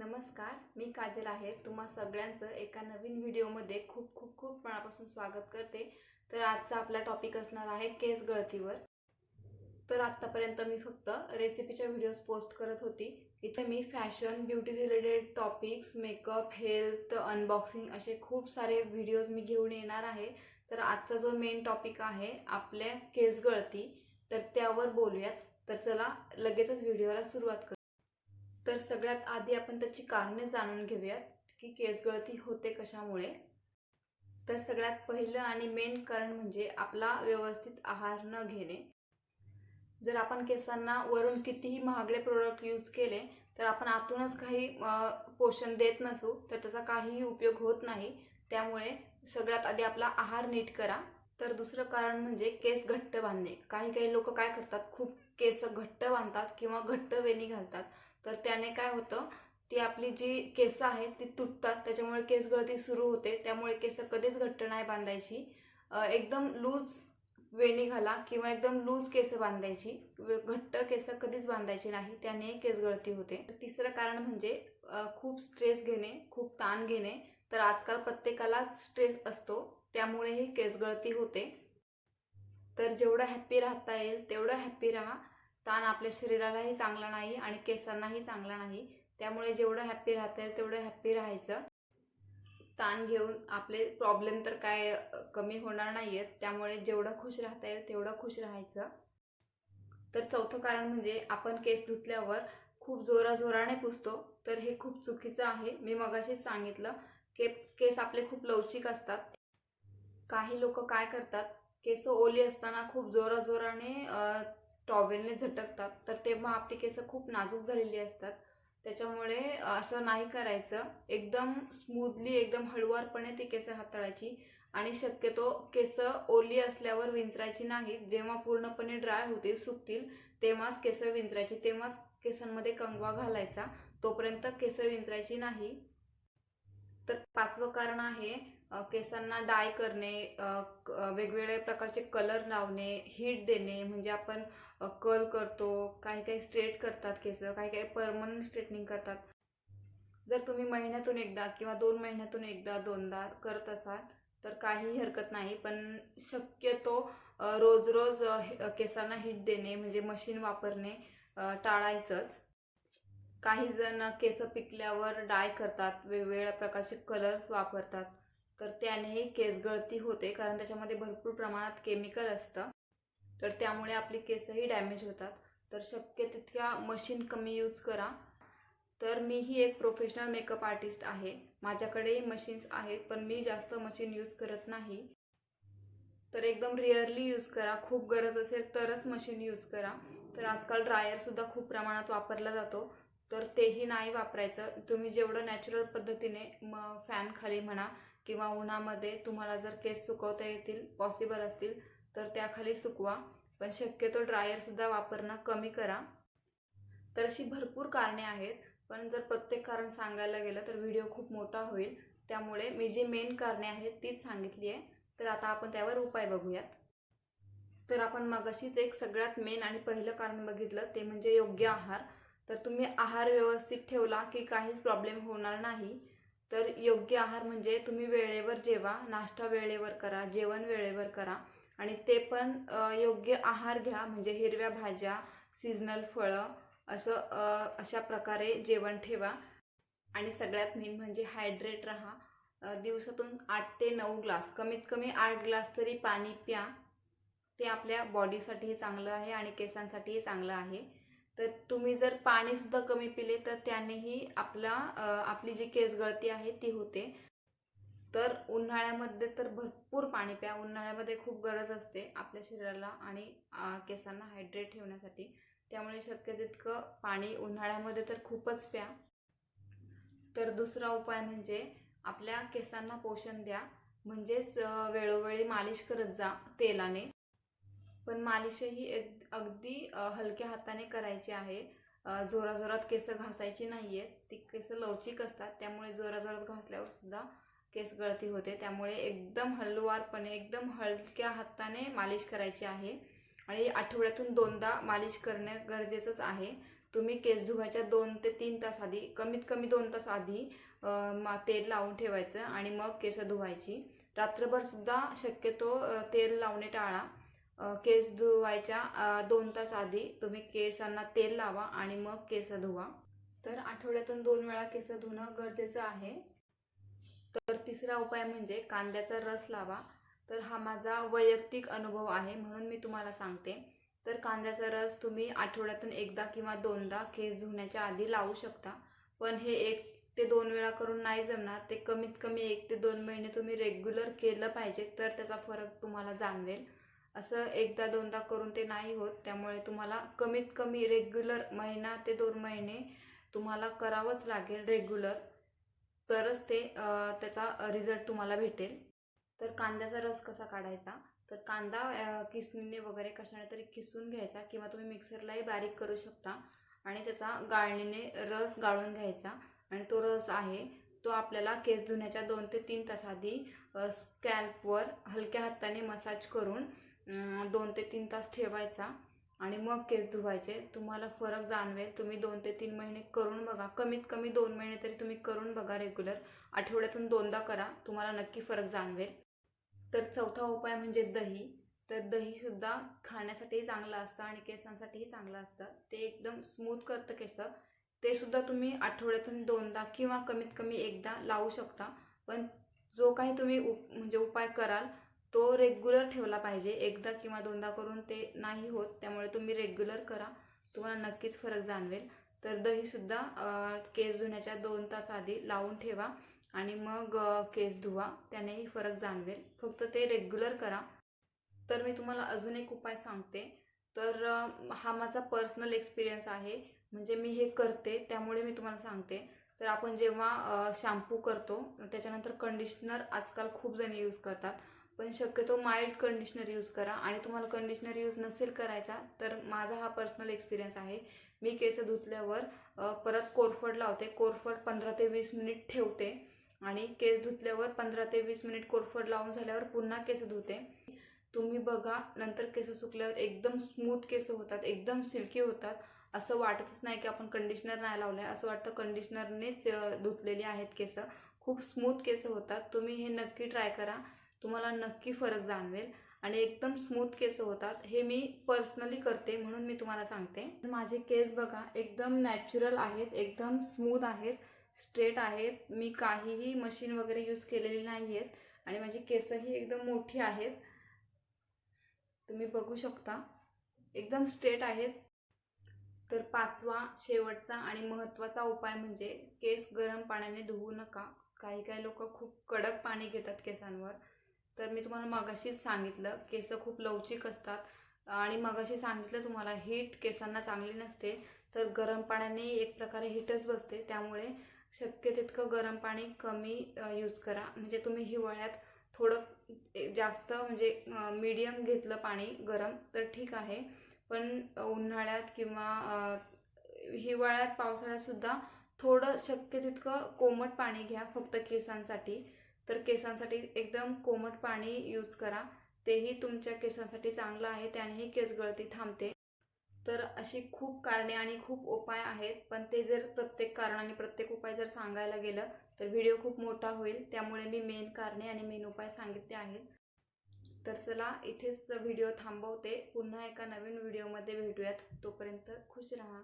नमस्कार मी काजल आहे. तुम्हा सगळ्यांचं एका नवीन व्हिडिओमध्ये खूप खूप खूप मनापासून स्वागत करते. तर आजचा आपला टॉपिक असणार आहे केस गळतीवर. तर आत्तापर्यंत मी फक्त रेसिपीच्या व्हिडिओज पोस्ट करत होती. इथे मी fashion beauty related topics makeup health unboxing असे खूप सारे व्हिडिओज मी घेऊन येणार आहे. तर आजचा जो मेन टॉपिक आहे आपल्या केस गळती तर त्यावर बोलूयात. तर चला लगेचच व्हिडिओला सुरुवात करू. तर सगळ्यात आधी आपण त्याची कारणे जाणून घेऊयात की केस गळती होते कशामुळे. तर सगळ्यात पहिलं आणि मेन कारण म्हणजे आपला व्यवस्थित आहार न घेणे. जर आपण केसांना वरून कितीही महागडे प्रोडक्ट यूज केले तर आपण आतूनच काही पोषण देत नसू तर त्याचा काहीही उपयोग होत नाही. त्यामुळे सगळ्यात आधी आपला आहार नीट करा. तर दुसरं कारण म्हणजे केस घट्ट बांधणे. काही काही लोक काय करतात? खूप केस घट्ट बांधतात किंवा घट्ट वेणी घालतात. तर त्याने काय होतं ती आपली जी केस आहेत ती तुटतात. त्याच्यामुळे केस गळती सुरू होते. त्यामुळे केस कधीच घट्ट नाही बांधायची. एकदम लूज वेणी घाला किंवा एकदम लूज केस बांधायची. घट्ट केस कधीच बांधायची नाही. त्याने केस गळती होते. तर तिसरं कारण म्हणजे खूप स्ट्रेस घेणे खूप ताण घेणे. तर आजकाल प्रत्येकाला स्ट्रेस असतो. त्यामुळेही केस गळती होते. तर जेवढं हॅप्पी राहता येईल तेवढं हॅप्पी राहा. ताण आपल्या शरीरालाही चांगला नाही आणि केसांनाही चांगला नाही. त्यामुळे जेवढं हॅप्पी राहता येईल तेवढं हॅप्पी राहायचं. ताण घेऊन आपले प्रॉब्लेम तर काय कमी होणार नाही आहेत त्यामुळे जेवढं खुश राहता येईल तेवढं खुश राहायचं. तर चौथं कारण म्हणजे आपण केस धुतल्यावर खूप जोराजोराने पुसतो. तर हे खूप चुकीचं आहे. मी मगाशीच सांगितलं के केस आपले खूप लवचिक असतात. काही लोक काय करतात केस ओली असताना खूप जोराजोराने टॉवेलने झटकतात. तर तेव्हा आपली केस खूप नाजूक झालेली असतात. त्याच्यामुळे असं नाही करायचं. एकदम स्मूथली एकदम हळुवारपणे ती केस हाताळायची. आणि शक्यतो केस ओली असल्यावर विंचरायची नाहीत जेव्हा पूर्णपणे ड्राय होतील सुकतील तेव्हाच केस विंचरायची. तेव्हाच केसांमध्ये कंगवा घालायचा. तोपर्यंत केस विंचरायची नाही. तर पाचवं कारण आहे केसांना डाय करणे वेगवेगळ्या वेगवेगळे प्रकारचे कलर लावणे हीट देणे म्हणजे आपण कर्ल करतो काही काही स्ट्रेट करतात केस काही काही परमनंट स्ट्रेटनिंग करतात. जर तुम्ही महिन्यातून एकदा किंवा दोन महिन्यातून एकदा दोनदा करत असाल तर काही हरकत नाही. पण शक्यतो रोज रोज केसांना हीट देणे म्हणजे मशीन वापरणे टाळायचंच. काही जण केस पिकल्यावर डाय करतात वेगवेगळ्या प्रकारचे कलर्स वापरतात. तर त्यानेही केस गळती होते कारण त्याच्यामध्ये भरपूर प्रमाणात केमिकल असतं. तर त्यामुळे आपली केसही डॅमेज होतात. तर शक्य तितक्या मशीन कमी यूज करा. तर मीही एक प्रोफेशनल मेकअप आर्टिस्ट आहे. माझ्याकडेही मशीन्स आहेत पण मी जास्त मशीन यूज करत नाही. तर एकदम रिअरली यूज करा. खूप गरज असेल तरच मशीन यूज करा. तर आजकाल ड्रायरसुद्धा खूप प्रमाणात वापरला जातो. तर तेही नाही वापरायचं. तुम्ही जेवढं नॅचरल पद्धतीने म फॅन खाली म्हणा किंवा उन्हामध्ये तुम्हाला जर केस सुकवता येतील पॉसिबल असतील तर त्याखाली सुकवा. पण शक्यतो ड्रायरसुद्धा वापरणं कमी करा. तर अशी भरपूर कारणे आहेत. पण जर प्रत्येक कारण सांगायला गेलं तर व्हिडिओ खूप मोठा होईल. त्यामुळे मी जी मेन कारणे आहेत तीच सांगितली आहे. तर आता आपण त्यावर उपाय बघूयात. तर आपण मगाशीच एक सगळ्यात मेन आणि पहिलं कारण बघितलं ते म्हणजे योग्य आहार. तर तुम्ही आहार व्यवस्थित ठेवला की काहीच प्रॉब्लेम होणार नाही. तर योग्य आहार म्हणजे तुम्ही वेळेवर जेवा नाश्ता वेळेवर करा जेवण वेळेवर करा. आणि ते पण योग्य आहार घ्या म्हणजे हिरव्या भाज्या सीजनल फळं असं अशा प्रकारे जेवण ठेवा. आणि सगळ्यात मेन म्हणजे हायड्रेट राहा. दिवसातून आठ ते नऊ ग्लास कमीत कमी आठ ग्लास तरी पाणी प्या. ते आपल्या बॉडीसाठीही चांगलं आहे आणि केसांसाठीही चांगलं आहे. तर तुम्ही जर पाणीसुद्धा कमी पिले तर त्यानेही आपला आपली जी केस गळती आहे ती होते. तर उन्हाळ्यामध्ये तर भरपूर पाणी प्या. उन्हाळ्यामध्ये खूप गरज असते आपल्या शरीराला आणि केसांना हायड्रेट ठेवण्यासाठी. त्यामुळे शक्य तितकं पाणी उन्हाळ्यामध्ये तर खूपच प्या. तर दुसरा उपाय म्हणजे आपल्या केसांना पोषण द्या. म्हणजेच वेळोवेळी मालिश करत जा तेलाने. पण मालिशही एक अगदी हलक्या हाताने करायची आहे. जोराजोरात केस घासायची नाही आहेत ती केस लवचिक असतात. त्यामुळे जोराजोरात घासल्यावर सुद्धा केस गळती होते. त्यामुळे एकदम हलवारपणे एकदम हलक्या हाताने मालिश करायची आहे. आणि आठवड्यातून दोनदा मालिश करणं गरजेचंच आहे. तुम्ही केस धुवायच्या दोन ते तीन तास आधी कमीत कमी दोन तास आधी मा- तेल लावून ठेवायचं आणि मग केस धुवायची. रात्रभरसुद्धा शक्यतो तेल लावणे टाळा. केस धुवायच्या दोन तास आधी तुम्ही केसांना तेल लावा आणि मग केस धुवा. तर आठवड्यातून दोन वेळा केस धुणं गरजेचं आहे. तर तिसरा उपाय म्हणजे कांद्याचा रस लावा. तर हा माझा वैयक्तिक अनुभव आहे म्हणून मी तुम्हाला सांगते. तर कांद्याचा रस तुम्ही आठवड्यातून एकदा किंवा दोनदा केस धुण्याच्या आधी लावू शकता. पण हे एक ते दोन वेळा करून नाही जमणार. ते कमीत कमी एक ते दोन महिने तुम्ही रेग्युलर केलं पाहिजे. तर त्याचा फरक तुम्हाला जाणवेल. असं एकदा दोनदा करून ते नाही होत. त्यामुळे तुम्हाला कमीत कमी रेग्युलर महिना ते दोन महिने तुम्हाला करावंच लागेल रेग्युलर तरच ते त्याचा रिझल्ट तुम्हाला भेटेल. तर कांद्याचा रस कसा काढायचा? तर कांदा किसणीने वगैरे कशाने तरी किसून घ्यायचा किंवा तुम्ही मिक्सरलाही बारीक करू शकता आणि त्याचा गाळणीने रस गाळून घ्यायचा आणि तो रस आहे तो आपल्याला केस धुण्याच्या दोन ते तीन तास आधी स्कॅल्पवर हलक्या हाताने मसाज करून दोन ते तीन तास ठेवायचा आणि मग केस धुवायचे. तुम्हाला फरक जाणवेल. तुम्ही दोन ते तीन महिने करून बघा. कमीत कमी दोन महिने तरी तुम्ही करून बघा रेग्युलर आठवड्यातून दोनदा करा. तुम्हाला नक्की फरक जाणवेल. तर चौथा उपाय म्हणजे दही. तर दहीसुद्धा खाण्यासाठीही चांगलं असतं आणि केसांसाठीही चांगलं असतं. ते एकदम स्मूथ करतं केस. ते सुद्धा तुम्ही आठवड्यातून दोनदा किंवा कमीत कमी एकदा लावू शकता. पण जो काही तुम्ही उप म्हणजे उपाय कराल तो रेग्युलर ठेवला पाहिजे. एकदा किंवा दोनदा करून ते नाही होत त्यामुळे तुम्ही रेग्युलर करा. तुम्हाला नक्कीच फरक जाणवेल. तर दहीसुद्धा केस धुण्याच्या दोन तास आधी लावून ठेवा आणि मग केस धुवा. त्यानेही फरक जाणवेल. फक्त ते रेग्युलर करा. तर मी तुम्हाला अजून एक उपाय सांगते. तर हा माझा पर्सनल एक्सपिरियन्स आहे. म्हणजे मी हे करते त्यामुळे मी तुम्हाला सांगते. तर आपण जेव्हा शॅम्पू करतो त्याच्यानंतर कंडिशनर आजकाल खूप जण यूज करतात. पण शक्यतो माइल्ड कंडिशनर यूज करा. आणि तुम्हाला कंडिशनर यूज नसेल करायचा तर माझा हा पर्सनल एक्सपिरियन्स आहे. मी केस धुतल्यावर परत कोरफड लावते. कोरफड पंधरा ते वीस मिनिट ठेवते. आणि केस धुतल्यावर पंधरा ते वीस मिनिट कोरफड लावून झाल्यावर पुन्हा केस धुते. तुम्ही बघा नंतर केस सुकल्यावर एकदम स्मूथ केस होतात एकदम सिल्की होतात. असं वाटतच नाही की आपण कंडिशनर नाही लावलं आहे असं वाटतं कंडिशनरनेच धुतलेली आहेत केस. खूप स्मूथ केस होतात. तुम्ही हे नक्की ट्राय करा. तुम्हाला नक्की फरक जाणवेल. आणि एकदम स्मूथ केस होतात. हे मी पर्सनली करते म्हणून मी तुम्हाला सांगते. माझे केस बघा एकदम नॅचरल आहेत एकदम स्मूथ आहेत स्ट्रेट आहेत. मी काहीही मशीन वगैरे यूज केलेली नाही आहेत आणि माझी केसही एकदम मोठी आहेत. तुम्ही बघू शकता. एकदम स्ट्रेट आहेत. तर पाचवा शेवटचा आणि महत्त्वाचा उपाय म्हणजे केस गरम पाण्याने धुवू नका. काही काही लोक खूप कडक पाणी घेतात केसांवर. तर मी तुम्हाला मगाशीच सांगितलं केस खूप लवचिक असतात. आणि मगाशी सांगितलं तुम्हाला हीट केसांना चांगली नसते. तर गरम पाण्याने एक प्रकारे हीटच बसते. त्यामुळे शक्य तितकं गरम पाणी कमी यूज करा. म्हणजे तुम्ही हिवाळ्यात थोडं जास्त म्हणजे मीडियम घेतलं पाणी गरम तर ठीक आहे. पण उन्हाळ्यात किंवा हिवाळ्यात पावसाळ्यातसुद्धा थोडं शक्य तितकं कोमट पाणी घ्या फक्त केसांसाठी. तर केसांसाठी एकदम कोमट पाणी यूज करा. तेही तुमच्या केसांसाठी चांगलं आहे. त्यानेही केस गळती थांबते. तर अशी खूप कारणे आणि खूप उपाय आहेत. पण ते जर प्रत्येक कारण आणि प्रत्येक उपाय जर सांगायला गेलं तर व्हिडिओ खूप मोठा होईल. त्यामुळे मी मेन कारणे आणि मेन उपाय सांगितले आहेत. तर चला इथेच व्हिडिओ थांबवते. पुन्हा एका नवीन व्हिडिओमध्ये भेटूयात. तोपर्यंत खुश राहा.